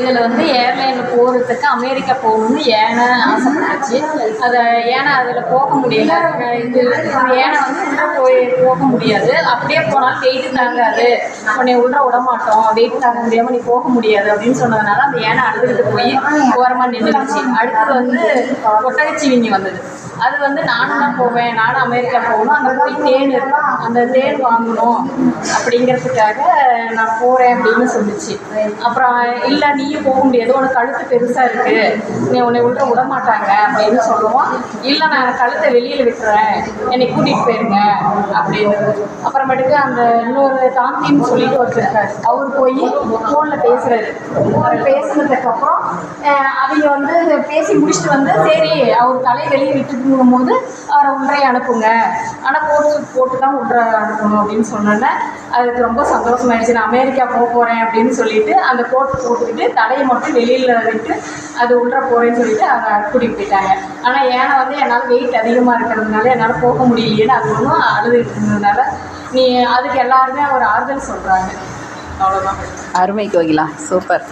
இதில் வந்து ஏர்லைனில் போகிறதுக்கு அமெரிக்கா போகணும்னு ஏனை ஆசைப்பட்டுச்சு. அதை ஏனை அதில் போக முடியல. இது ஏனை வந்து உள்ளே போய் போக முடியாது. அப்படியே போனாலும் வெயிட் தாங்காது. உன்னை உள்ளே விட மாட்டோம். வெயிட் தாங்க முடியாமல் நீ போக முடியாது அப்படின்னு சொன்னதுனால அந்த ஏனை அழுதுகிட்டு போய் ஓரமாக நின்றுச்சு அடுத்து வந்து ஒட்டகச்சிவிங்கி வந்தது. அது வந்து நானும் தான் போவேன் நானும் அமெரிக்கா போகணும் அங்கே போய் தேன் இருக்கும் அந்த தேன் வாங்கணும் அப்படிங்கிறதுக்காக நான் போகிறேன் அப்படின்னு சொல்லிச்சு. அப்புறம் இல்லை நீயும் போக முடியாது உனக்கு கழுத்து பெருசாக இருக்குது நீ உன்னை உள்ள விட மாட்டாங்க அப்படின்னு சொல்லுவோம். இல்லை நான் கழுத்தை வெளியில் விட்டுறேன் என்னை கூட்டிகிட்டு போயிருங்க அப்படின்னு அப்புறமேட்டுக்கு அந்த இன்னொரு தாந்தின்னு சொல்லிட்டு ஒருத்தர் அவர் போய் ஃபோனில் பேசுகிறாரு அவர் பேசுனதுக்கப்புறம் அவங்க வந்து பேசி முடிச்சுட்டு வந்து சரி அவர் தலையை வெளியே விட்டு போது அவரை ஒன்றையும் அனுப்புங்க. ஆனால் கோட் போட்டு தான் ஒன்றை அனுப்பணும் அப்படின்னு சொன்னோன்னே அதுக்கு ரொம்ப சந்தோஷமாயிடுச்சு. நான் அமெரிக்கா போக போகிறேன் அப்படின்னு சொல்லிட்டு அந்த கோட் போட்டுக்கிட்டு தலையை மட்டும் வெளியில் விட்டு அது உள்ள போகிறேன்னு சொல்லிட்டு அவங்க கூட்டிகிட்டு போயிட்டாங்க. ஆனால் ஏன்னா வந்து என்னால் வெயிட் அதிகமாக இருக்கிறதுனால என்னால் போக முடியலையேன்னு அது ஒன்றும் அழுதுகிட்டு இருந்ததுனால நீ அதுக்கு எல்லாருமே ஒரு ஆறுதல் சொல்கிறாங்க அவ்வளோதான் அருமை கோகிலா. சூப்பர்.